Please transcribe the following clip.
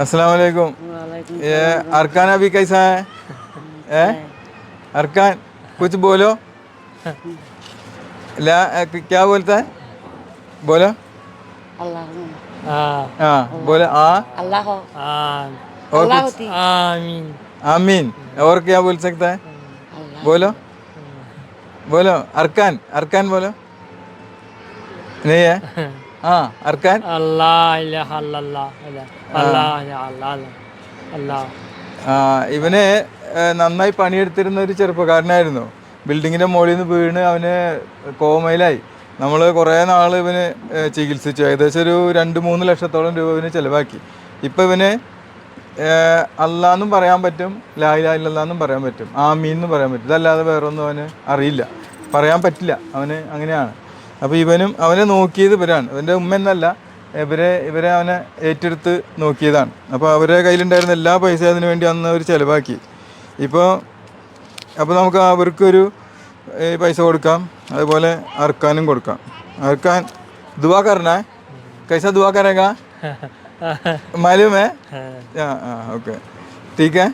अस्सलाम वालेकुम ये अरकान अभी कैसा है ए? अरकान कुछ बोलो ला क्या बोलता है बोलो अल्लाह हाँ बोले आ अल्लाह और कुछ आमीन आमीन और क्या बोल सकता है बोलो बोलो अरकान अरकान बोलो नहीं है ആ ഇവന് നന്നായി പണിയെടുത്തിരുന്ന ഒരു ചെറുപ്പക്കാരനായിരുന്നു. ബിൽഡിങ്ങിന്റെ മുകളിൽ നിന്ന് വീണ് അവന് കോമയിലായി. നമ്മൾ കുറേ നാൾ ഇവന് ചികിത്സിച്ചു. ഏകദേശം ഒരു രണ്ട് മൂന്ന് ലക്ഷത്തോളം രൂപ ഇവന് ചിലവാക്കി. ഇപ്പം ഇവന് അല്ലാന്നും പറയാൻ പറ്റും ലായില ഇല്ലെന്നും പറയാൻ പറ്റും. ആമീൻ എന്ന് പറയാൻ പറ്റും. ഇതല്ലാതെ വേറൊന്നും അവന് അറിയില്ല. പറയാൻ പറ്റില്ല. അവന് അങ്ങനെയാണ്. അപ്പോൾ ഇവനും അവനെ നോക്കിയത് ഇവരാണ്. ഇവന്റെ ഉമ്മ എന്നല്ല ഇവരെ ഇവരെ അവനെ ഏറ്റെടുത്ത് നോക്കിയതാണ്. അപ്പോൾ അവരെ കയ്യിലുണ്ടായിരുന്ന എല്ലാ പൈസ അതിനു വേണ്ടി അന്ന് അവർ ചിലവാക്കി. ഇപ്പോൾ അപ്പോൾ നമുക്ക് അവർക്കൊരു പൈസ കൊടുക്കാം. അതുപോലെ അർക്കാനും കൊടുക്കാം. അർക്കാൻ ദുവാ കരണേ കൈസ ദുവാ കരേഗാ मालूम ആ ആ ഓക്കെ. ठीक है